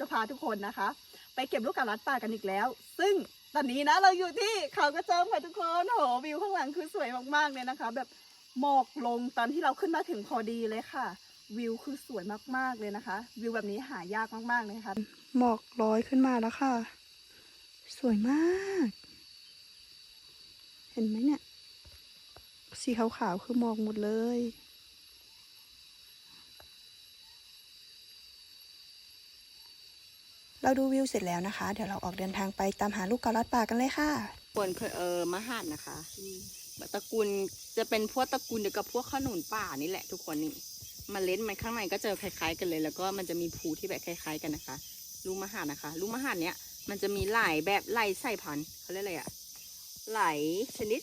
จะพาทุกคนนะคะ ไปเก็บลูกกาลัดป่ากันอีกแล้ว ซึ่งตอนนี้นะเราอยู่ที่เขากระโจมค่ะทุกคนโหวิวข้างหลังคือสวยมากๆเลยนะคะ แบบหมอกลงตอนที่เราขึ้นมาถึงพอดีเลยค่ะ วิวคือสวยมากๆเลยนะคะ วิวแบบนี้หายากมากๆเลยค่ะหมอกลอยขึ้นมาแล้วค่ะ สวยมาก เห็นไหมเนี่ย สีขาวๆคือหมอกหมดเลย เราดูวิวเสร็จแล้วนะคะ เดี๋ยวเราออกเดินทางไปตามหาลูกกาลัดป่ากันเลยค่ะควรเออมหันนะคะตระกูลจะเป็นพวกตระกูลเดียวกับพวกขนุนป่านี่แหละทุกคนนี่มเมล็ดมันข้างในก็จะคล้าย ๆ กันเลย แล้วก็มันจะมีภูที่แบบคล้าย ๆ กันนะคะ ลูกมหันนะคะ ลูกมหันเนี้ยมันจะมีหลายแบบหลายสายพันธุ์เขาเรียกอะไรอะหลายชนิด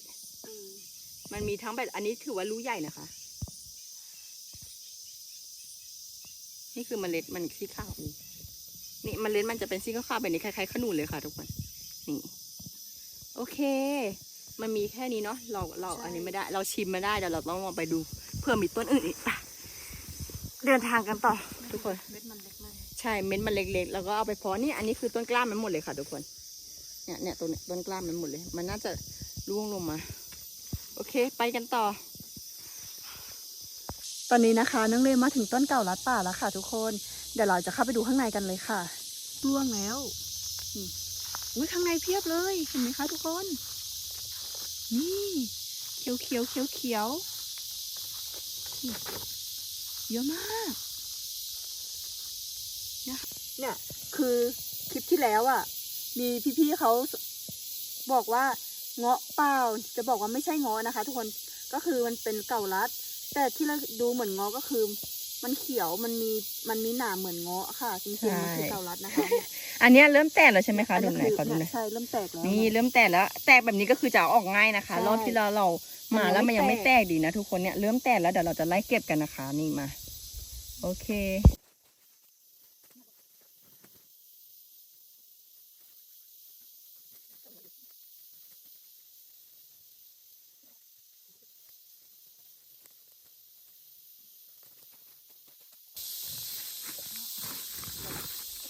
มันมีทั้งแบบอันนี้ถือว่าลูกใหญ่นะคะ นี่คือมเมล็ดมันสีขาว นี่นี่เมล็ดมันจะเป็นสีขาวๆแบบนี้คล้ายๆขนุนเลยค่ะทุกคน นี่ โอเค มันมีแค่นี้เนาะ เรา เราใช่อันนี้ไม่ได้ เราชิมไม่ได้เดี๋ยวเราต้องลองไปดูเพื่อมีต้นอื่นอีกไปเดินทางกันต่อทุกคน เม็ดมันเล็กมาก ใช่ เม็ดมันเล็กๆ แล้วก็เอาไปเพาะนี่ อันนี้คือต้นกล้ามมันหมดเลยค่ะทุกคน เนี่ยเนี่ยตัวเนี้ยต้นกล้ามมันหมดเลย มันน่าจะร่วงลงมา โอเค ไปกันต่อ ตอนนี้นะคะน้องเลมาถึงต้นเก่าลัดป่าแล้วค่ะ ทุกคน เดี๋ยวเราจะเข้าไปดูข้างในกันเลยค่ะ ร่วงแล้วอุ้ยข้างในเพียบเลยเห็นไหมคะทุกคน นี่เขียวเขียวเขียวเขียวเยอะมากเนี่ยเนี่ยคือคลิปที่แล้วอะ มีพี่ๆเขาบอกว่าเงาะเปล่าจะบอกว่าไม่ใช่เงาะนะคะ ทุกคนก็คือมันเป็นเก่าลัด แต่ที่เราดูเหมือนเงาะก็คือ มันเขียวมันมีมันมีหนามเหมือนเงาะค่ะจริงๆมันคือใช่เก่าลัดนะคะอันเนี้ยเริ่มแตกแล้วใช่ไหมคะดูหน่อยคืขอดูหน่อยใช่เริ่มแตกแล้วนี่เริ่มแตกแล้ว แตกแบบนี้ก็คือจะเอาออกง่ายนะคะใช่รอบที่เราเรามามันยังแล้วมันยังไม่ไม่แตแตกกดีนะทุกคนเนี่ยเริ่มแตกแล้วเดี๋ยวเราจะไล่เก็บกันนะคะนี่มา โอเค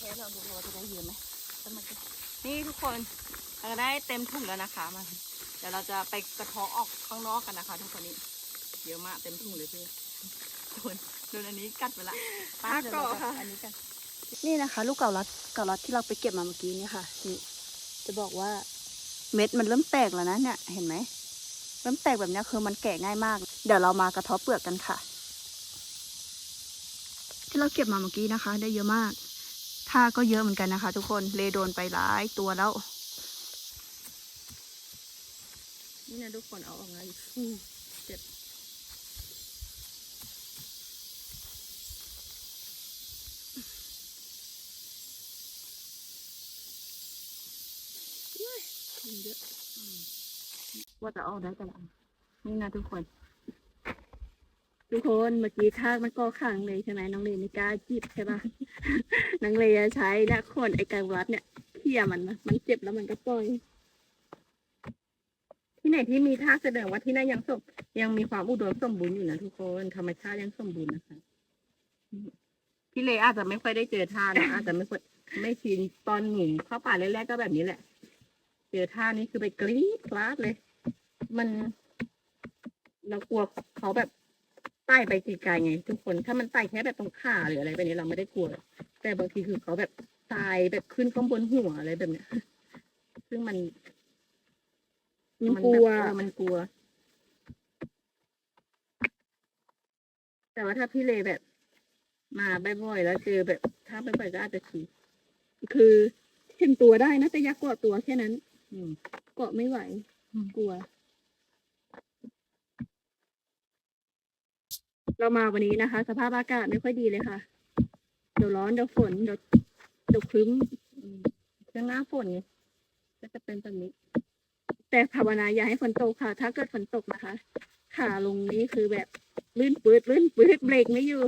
แค่เราดูเราจะได้เยอะไหมต้นมันจะนี่ทุกคนเราได้เต็มถุงแล้วนะคะมาเดี๋ยวเราจะไปกระเทาะออกข้างนอกกันนะคะ ทุกคนนี้เยอะมากเต็มถุงเลยพี่โดนโดนอันนี้กัดไปละไปเดี๋ยวเราจะอันนี้กัน นี่นะคะ ลูกเก่าลัดเก่าลัดที่เราไปเก็บมาเมื่อกี้เนี่ยค่ะนี่จะบอกว่าเม็ดมันเริ่มแตกแล้วนะเนี่ยเห็นไหมเริ่มแตกแบบเนี้ยคือมันแก่ง่ายมาก เดี๋ยวเรามากระเทาะเปลือกกันค่ะ ที่เราเก็บมาเมื่อกี้นะคะ ได้เยอะมาก ท่าก็เยอะเหมือนกันนะคะ ทุกคนเลโดนไปหลายตัวแล้ว นี่นะทุกคนเอาออกมาอีกเจ็บเฮ้ยมันเยอะอืมว่าจะเอาได้แต่ละอันนี่นะทุกคน ทุกคนเมื่อกี้ทากมันก็ขังเลยใช่ไหมน้องเลไม่กล้าจิบใช่ปะน้องเลจะใช้นะขนไอ้ไก่วัดเนี่ยเขี่ยมันนะมันเจ็บแล้วมันก็ปล่อย ที่ไหนที่มีท่าแสดงว่าที่นั่นยังสมยังมีความอุดมสมบูรณ์อยู่นะทุกคนธรรมชาติยังสมบูรณ์นะคะพี่เลอาจจะไม่ค่อยได้เจอท่านะอาจจะไม่ค่อยไม่ชินตอนหนุ่มเข้าป่าแรกๆก็แบบนี้แหละ เจอท่านี้คือไปกรี๊ดกราดเลย มันเรากลัวเขาแบบ ไต่ไปไกลๆไง ทุกคน ถ้ามันไต่แค่แบบตรงขาหรืออะไรแบบนี้เราไม่ได้กลัว แต่บางทีคือเขาแบบตายแบบขึ้นข้างบนหัวอะไรแบบเนี้ย ซึ่งมัน มันกลัวแบบเออมันกลัว แต่ว่าถ้าพี่เลแบบ มาบ่อยๆแล้วเจอแบบ ถ้าบ่อยๆก็อาจจะขี่คือเห็นตัวได้นะแต่อยักเกาะตัวแค่นั้นอืมเกาะไม่ไหวอืมกลัว เรามาวันนี้นะคะ สภาพอากาศไม่ค่อยดีเลยค่ะ เดี๋ยวร้อนเดี๋ยวฝนเดี๋ยวเดี๋ยวครึ้มอืมช่วงหน้าฝนไงก็จะเป็นแบบนี้ แต่ภาวนาอย่าให้ฝนตกค่ะ ถ้าเกิดฝนตกนะคะ ขาลงนี้คือแบบลื่นปืดลื่นปืดเบรกไม่อยู่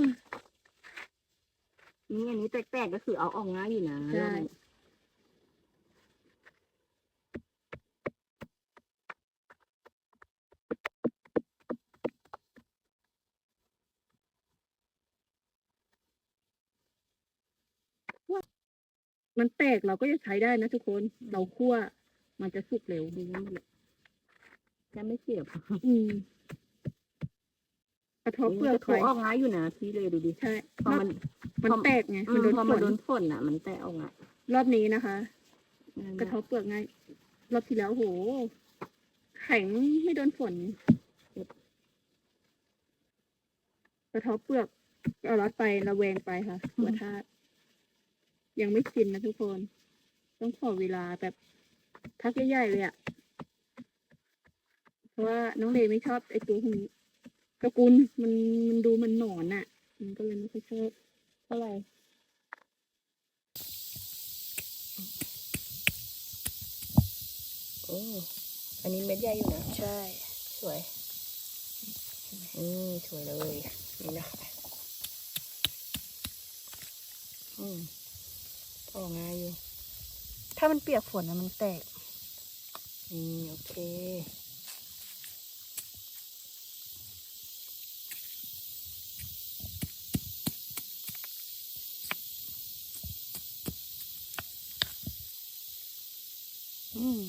นี่อันนี้แตกๆก็คือเอาออกง่ายอยู่นะใช่ มันแตกเราก็จะใช้ได้นะทุกคน เราคั่วมันจะสุกเร็วดีนั่นแหละจะไม่เสียบอืมกระทบเปลือกกระทบออกง่ายอยู่นะพี่เลยดูดิใช่พอมันมันแตกไงมันโดนพอฝมันนโดนฝนอะ มันแตกออกอะรอบนี้นะคะ กระทบเปลือกง่ายรอบที่แล้วโหแข็งไม่โดนฝนกระทบเปลือกเอารถไประแวงไปค่ะหัวธาตุ ยังไม่ชินนะทุกคน ต้องขอเวลาแบบพักใหญ่ๆเลยอะเพราะว่าน้องเลไม่ชอบไอ้ตัวพวกนี้กระกุลมันมันดูมันหนอนอะมันก็เลยไม่ค่อยชอบเท่าไหร่โอ้อันนี้เม็ดใหญ่อยู่นะ ใช่ สวยอืมสวยเลย นี่นะคะอืม ออกง่ายอยู่ ถ้ามันเปียกฝนนะมันแตกอืมโอเค อืม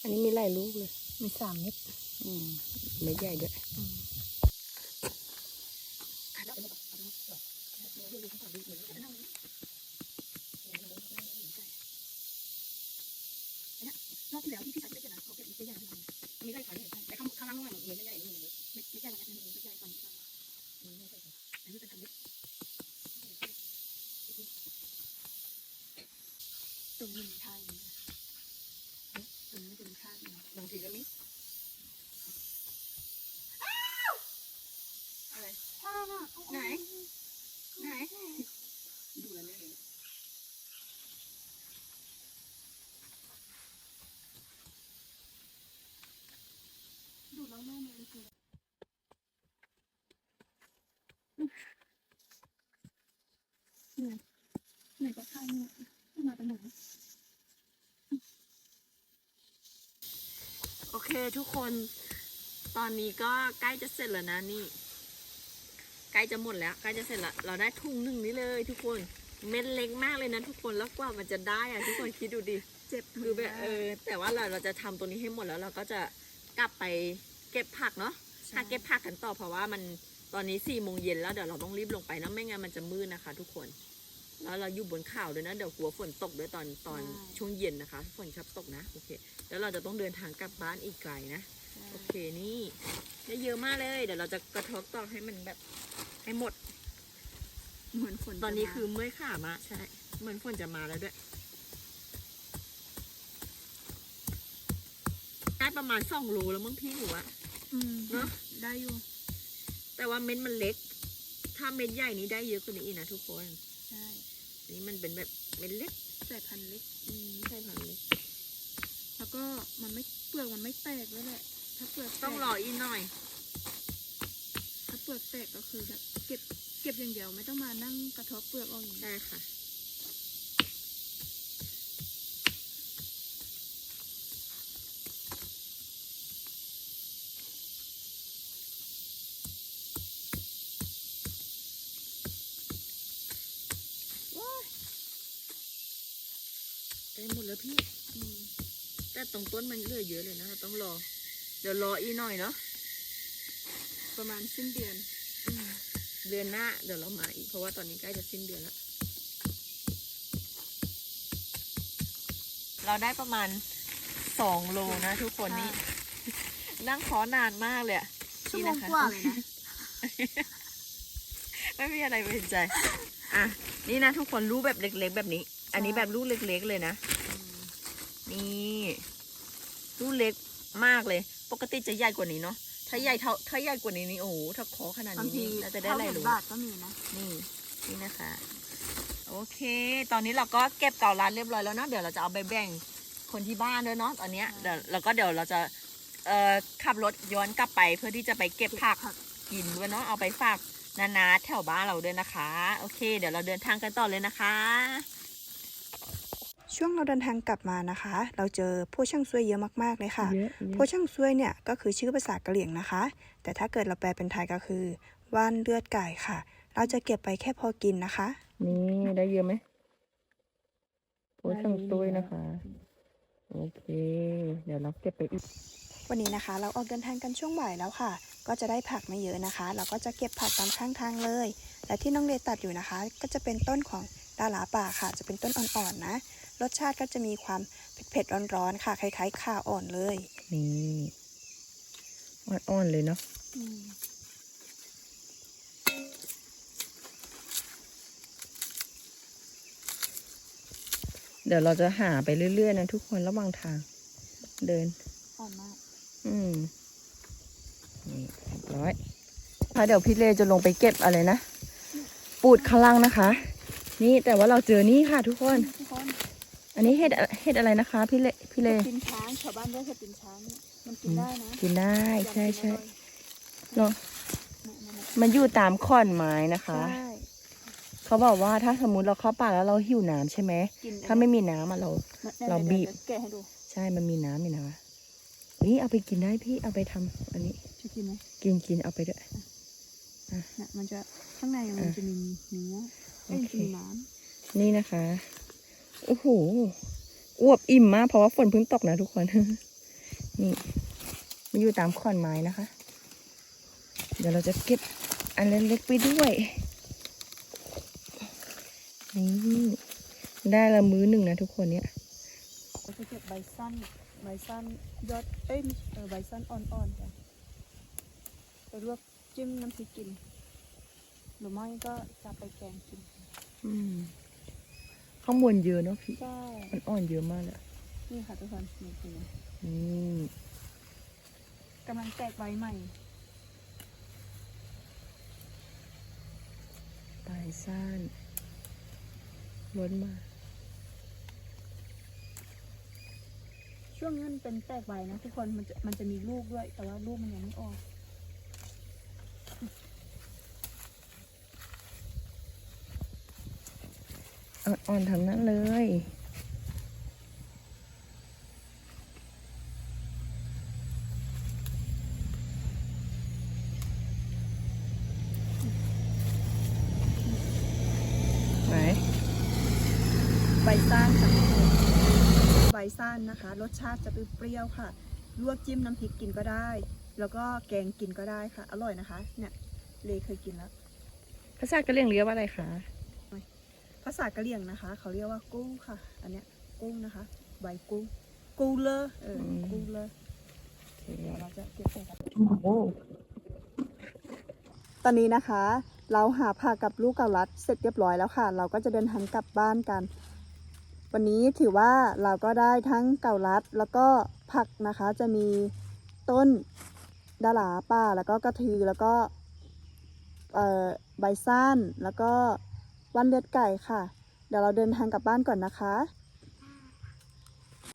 อันนี้มีหลายลูกเลย มีสามเม็ด อืมเม็ดใหญ่ด้วย รอบที่แล้วที่พี่ใช้ไปนะเขาเก็บไม่ใหญ่ขนาดนี้มีได้ขายใหญ่แต่ข้างข้างล่างมันมีไม่ใหญ่นี่เลยไม่ไม่ใช่แล้วไม่ใหญ่ก่อนอันนี้เป็นทำเล็ก ตรงนี้ใช่ตรงนี้เป็นข้างบางทีก็มีอะไรไหน ไหน ดูแล้วเนี่ยดูแล้วแม่เลยคือเหนื่อยเหนื่อยกับข้าวเนี่ยมาเป็นหนู โอเค ทุกคน ตอนนี้ก็ใกล้จะเสร็จแล้วนะนี่ ใกล้จะหมดแล้ว ใกล้จะเสร็จแล้ว เราได้ถุงหนึ่งนี้เลย ทุกคน เม็ดเล็กมากเลยนะทุกคน แล้วกว่ามันจะได้อะทุกคนคิดดูดิ เจ็บคือแบบเออ แต่ว่าเราเราจะทำตัวนี้ให้หมดแล้วเราก็จะกลับไปเก็บผักเนาะถ้าเก็บผักกันต่อเพราะว่ามันตอนนี้สี่โมงเย็นแล้วเดี๋ยวเราต้องรีบลงไปนะไม่งั้นมันจะมืดนะคะ ทุกคน แล้วเราอยู่บนเขาด้วยนะ เดี๋ยวกลัวฝนตกด้วยตอนตอนช่วงเย็นนะคะ ฝนชอบตกนะ โอเค แล้วเราจะต้องเดินทางกลับบ้านอีกไกลนะ โอเคนี่ได้เยอะมากเลย เดี๋ยวเราจะกระทบต่อให้มันแบบให้หมด เหมือนฝนตอนนี้คือเมื่อยขามากใช่ เหมือนฝนจะมาแล้วด้วยได้ประมาณสองโลแล้วมั้งพี่หนูอะ อืมเนอะ ได้อยู่แต่ว่าเม็ดมันเล็ก ถ้าเม็ดใหญ่นี้ได้เยอะกว่านี้อีกนะทุกคนใช่อั นนี้มันเป็นแบบเม็ดเล็กสายพันธุ์เล็ก อืมใช่พันธุ์เล็ก แล้วก็มันไม่เปลือกมันไม่แตกแล้วแหละ ถ้าเปลือกแตกต้องรออีกหน่อย ถ้าเปลือกแตกก็คือแบบเก็บเก็บอย่างเดียวไม่ต้องมานั่งกระทบเปลือกออกอย่างนี้ ใช่ค่ะ ได้หมดแล้วพี่อืมแต่ตรงต้นมันเหลือเยอะเลยนะเราต้องรอ เดี๋ยวรออีกหน่อยเนาะ ประมาณสิ้นเดือนเดือนหน้าเดี๋ยวเรามาอีก เพราะว่าตอนนี้ใกล้จะสิ้นเดือนแล้ว เราได้ประมาณสองโลนะทุกคนนี่ นั่งขอนานมากเลยอะชั่วนี่โมงนะคะกว่าเลยนะ ไม่มีอะไรเป็นใจ อะ นี่นะทุกคนรูปแบบเล็กๆแบบนี้ อันนี้แบบรูปเล็กๆเลยนะ นี่รูปเล็กมากเลย ปกติจะใหญ่กว่านี้เนาะ ถ้าใหญ่เท่าถ้าใหญ่กว่านี้นี่โอ้โหถ้าคอขนาดบางนี้ทีนี่เราจะได้เท่าอะไรเหรียญรู้บาทก็มีนะ นี่นี่นะคะ โอเค ตอนนี้เราก็เก็บเก่าร้านเรียบร้อยแล้วเนาะ เดี๋ยวเราจะเอาไปแบ่งคนที่บ้านด้วยเนาะตอนเนี้ยเดี๋ยวแล้วก็เดี๋ยวเราจะเอ่อขับรถย้อนกลับไปเพื่อที่จะไปเก็บผักกินด้วยเนาะ เอาไปฝากนานาแถวบ้านเราด้วยนะคะ โอเค เดี๋ยวเราเดินทางกันต่อเลยนะคะ ช่วงเราเดินทางกลับมานะคะ เราเจอผู้ช่างซวยเยอะมากๆเลยค่ะเยอะผู้ช่างซวยเนี่ยก็คือชื่อภาษากะเหรี่ยงนะคะ แต่ถ้าเกิดเราแปลเป็นไทยก็คือว่านเลือดไก่ค่ะ เราจะเก็บไปแค่พอกินนะคะ นี่ได้เยอะไหมอ้ยช่างตุ้ยนะคะ โอเค เดี๋ยวเราเก็บไปอีกวันนี้นะคะ เราออกเดินทางกันช่วงบ่ายแล้วค่ะ ก็จะได้ผักไม่เยอะนะคะ เราก็จะเก็บผักตามข้างทางเลย และที่น้องเดตัดอยู่นะคะ ก็จะเป็นต้นของ ดาหลาป่าค่ะ จะเป็นต้นอ่อนๆนะ รสชาติก็จะมีความเผ็ดๆร้อนๆค่ะ คล้ายๆข่าอ่อนเลย นี่อ่อนๆเลยเนาะเดี๋ยวเราจะหาไปเรื่อยๆนะทุกคนระหว่างทาง เดินอ่อนมาก อืมนี่เรียบร้อยค่ะเดี๋ยวพี่เลจะลงไปเก็บอะไรนะ ปูดข้างล่างนะคะ นี่แต่ว่าเราเจอนี่ค่ะทุกคน ทุกคนอันนี้เห็ดอะเห็ดอะไรนะคะพี่เลพี่เลกินช้างชาวบ้านเรียกเห็ดกินช้างเนี่ยมันกินได้นะกินได้ใช่ใช่ยำกินอร่อยเนาะเนี่ยเนี่ยมันอยู่ตามขอนไม้นะคะใช่เขาบอกว่าถ้าสมมติเราเข้าป่าแล้วเราหิวน้ำใช่ไหมกินถ้าไม่มีน้ำอะเราเนี่ยเราบีบดี๋ยวแกะให้ดูใช่มันมีน้ำนี่นะนี่เอาไปกินได้พี่เอาไปทำอันนี้จะกินไหมกินกินเอาไปด้วยเนี่ยมันจะข้างในมันจะมีเนื้อเอ้ย โอมันเคจะมีน้ำนี่นะคะโอ้โหอวบอิ่มมากเพราะว่าฝนเพิ่งตกนะทุกคน นี่มันอยู่ตามขอนไม้นะคะ เดี๋ยวเราจะเก็บอันเล็กๆไปด้วย นี่ได้ละมื้อหนึ่งนะทุกคนเนี่ยเราจะเก็บใบสั้นใบสั้นยอดเอ้ยไม่เออใบสั้นอ่อนๆจ้ะไปลวกจิ้มน้ำพริกกินห รือไม่ก็จะไปแกงกินอืมข้างบนเยอะเนาะพี่ใช่มันอ่อนเยอะมากเลยนี่ค่ะทุกคนนี่คืออืมกำลังแตกใบใหม่ปลายซ่านล้นมา ช่วงนี้มันเป็นแตกใบนะทุกคนมันจะมันจะมีลูกด้วย แต่ว่าลูกมันยังไม่ออก อ่อนๆทั้งนั้นเลย ไหน ใบซ่านค่ะทุกคนใบซ่านนะคะ รสชาติจะเปรี้ยวๆค่ะ ลวกจิ้มน้ำพริกกินก็ได้ แล้วก็แกงกินก็ได้ค่ะ อร่อยนะคะ เนี่ย เลเคยกินแล้วภาษากะเหรี่ยงเรียกว่าอะไรคะ ภาษากะเหรี่ยงนะคะ เขาเรียกว่ากุ้งค่ะ อันเนี้ยกุ้งนะคะ ใบกุ้งกุ้งเลอเอออกุ้งเลอเดี๋ยวเราจะเก็บใส่กระโอ้โหตอนนี้นะคะ เราหาผักกับลูกเกาลัดเสร็จเรียบร้อยแล้วค่ะ เราก็จะเดินทางกลับบ้านกัน วันนี้ถือว่าเราก็ได้ทั้งเกาลัดแล้วก็ผักนะคะจะมีต้นดาหลาป่าแล้วก็กระทือแล้วก็เอ่อใบซ่านแล้วก็ วันเลือดไก่ค่ะ เดี๋ยวเราเดินทางกลับบ้านก่อนนะคะ